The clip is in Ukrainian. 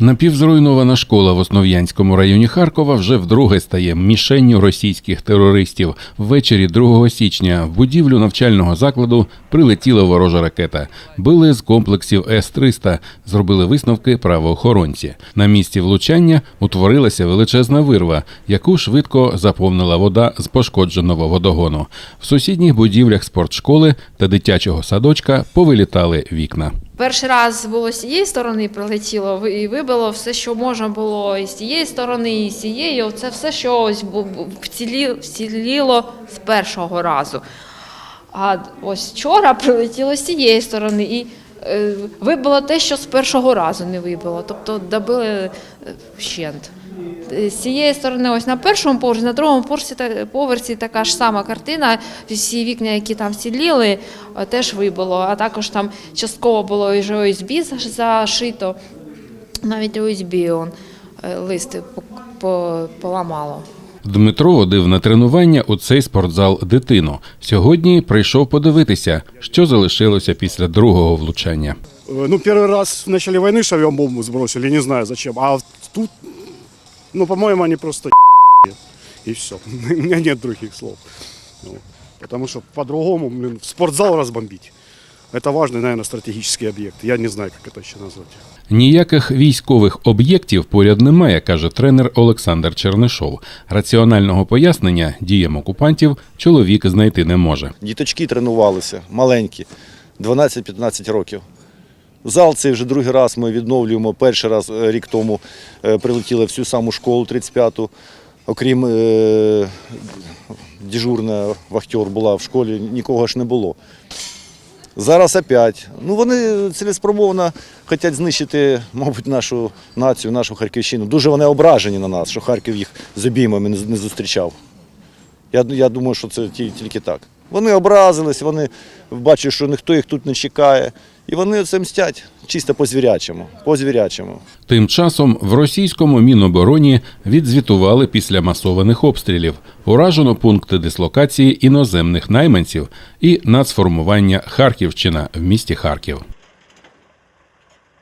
Напівзруйнована школа в Основ'янському районі Харкова вже вдруге стає мішенню російських терористів. Ввечері 2 січня в будівлю навчального закладу прилетіла ворожа ракета. Били з комплексів С-300, зробили висновки правоохоронці. На місці влучання утворилася величезна вирва, яку швидко заповнила вода з пошкодженого водогону. В сусідніх будівлях спортшколи та дитячого садочка повилітали вікна. Перший раз було з цієї сторони прилетіло і вибило все, що можна було і з цієї сторони, і з цієї. Це все, що ось вціліло з першого разу. А ось вчора прилетіло з цієї сторони і вибило те, що з першого разу не вибило. Тобто добили е, вщент. Е, З цієї сторони, ось на першому поверсі, на другому поверсі, поверсі така ж сама картина. Всі вікна, які там вціліли, е, теж вибило. А також там частково було і заш- зашито. Навіть ОСБ он, е, листи по- по- поламало. Дмитро водив на тренування у цей спортзал дитину. Сьогодні прийшов подивитися, що залишилося після другого влучання. Э, Ну, первый раз в начале войны шавьем бомбу сбросили, не знаю зачем. А тут, ну, по-моему, они просто и все. У меня нет других слов. Вот. Потому что по-другому, блин, спортзал разбомбить. Это важный, наверное, стратегический объект. Я не знаю, как это еще назвать. Ніяких військових об'єктів поряд немає, каже тренер Олександр Чернишов. Раціонального пояснення діям окупантів чоловік знайти не може. Діточки тренувалися, маленькі, 12-15 років. Зал цей вже другий раз ми відновлюємо. Перший раз е, рік тому е, прилетіли всю саму школу 35-ту. Окрім е, дежурна вахтер була в школі, нікого ж не було. Зараз опять. Ну вони цілеспромовно хочуть знищити, мабуть, нашу націю, нашу Харківщину. Дуже вони ображені на нас, що Харків їх з обіймами не зустрічав. Я, я думаю, що це ті- тільки так. Вони образились, вони бачать, що ніхто їх тут не чекає. І вони це мстять чисто по-звірячому. По-звірячому. Тим часом в російському мінобороні відзвітували після масованих обстрілів. Уражено пункти дислокації іноземних найманців і нацформування Харківщина в місті Харків.